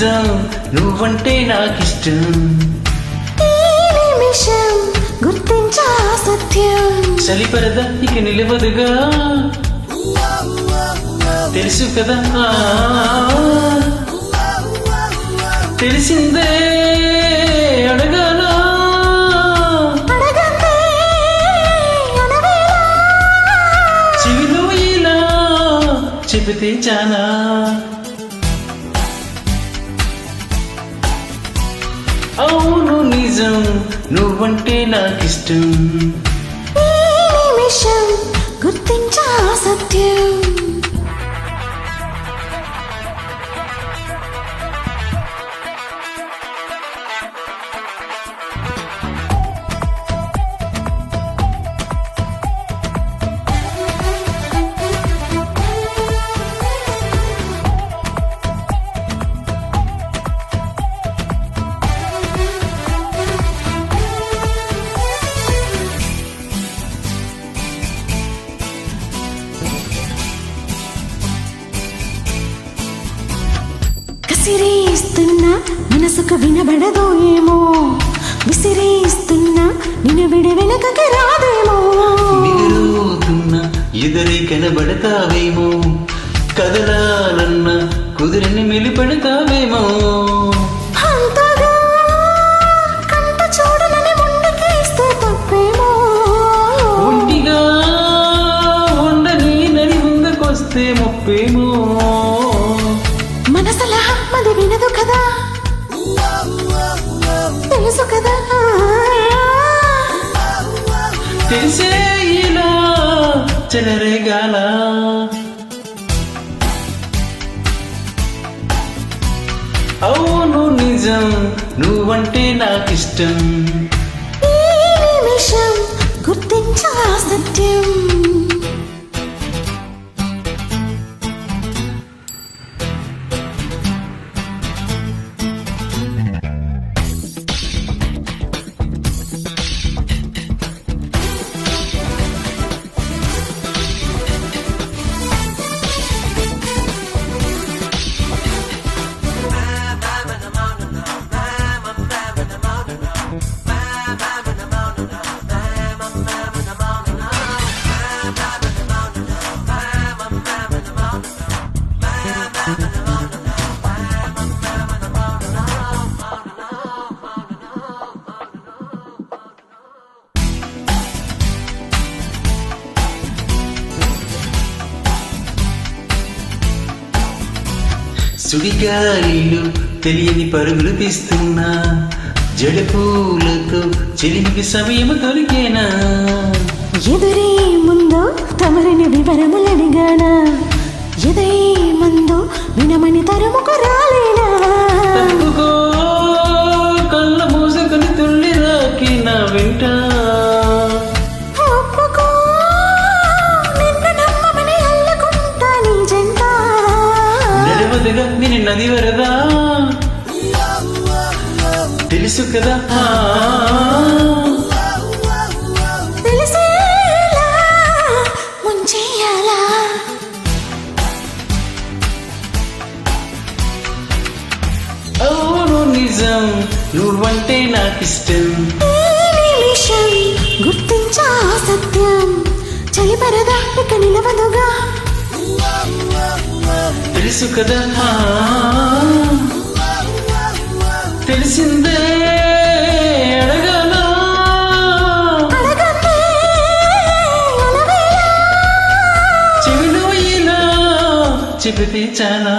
నిజం నువ్వంటే నాకిష్టం. నిమిషం గుర్తించా సత్యం. చలిపరద ఇక నిలవదుగా. తెలుసు కదా. తెలిసిందే చెబితే చానా. నిజం నువ్వంటే నాకిష్టం. నిమిషం విసిరేస్తున్నా మనసుకు వినబడదో ఏమో. విసిరేస్తున్నా నిన్ను విడి వెనకకి రాదేమో. నిరుతున్న ఎదురే కనబడతావేమో. కదలాలన్నా కుదిరిని మెలిపెడతావేమో. అంతగా వినదు కదా? తెలుసు కదా? తెలిసే ఇలా చెలరేగాల అవును నిజం నువ్వంటే నాకిష్టం. గుర్తించా సత్యం. సుడిగాలిలు తెలియని పరుగులు తీస్తున్నా. జడపూలతో చెలిమికి సమయం దొరికేనా? ఎదురే ముందో తమరిని వివరములడిగానా ఎదే ముందో వినమని తరముకు రాలేనా? నది వరదా? తెలుసు కదా? అవును నిజం నువ్వంటే నాకిష్టం. గుర్తించా సత్యం. చలిపరదా ఇక నిలవదుగా తెలుసు కదా? తెలిసిందే అడగాలా చెవిలో ఇలా చెబితే చాలా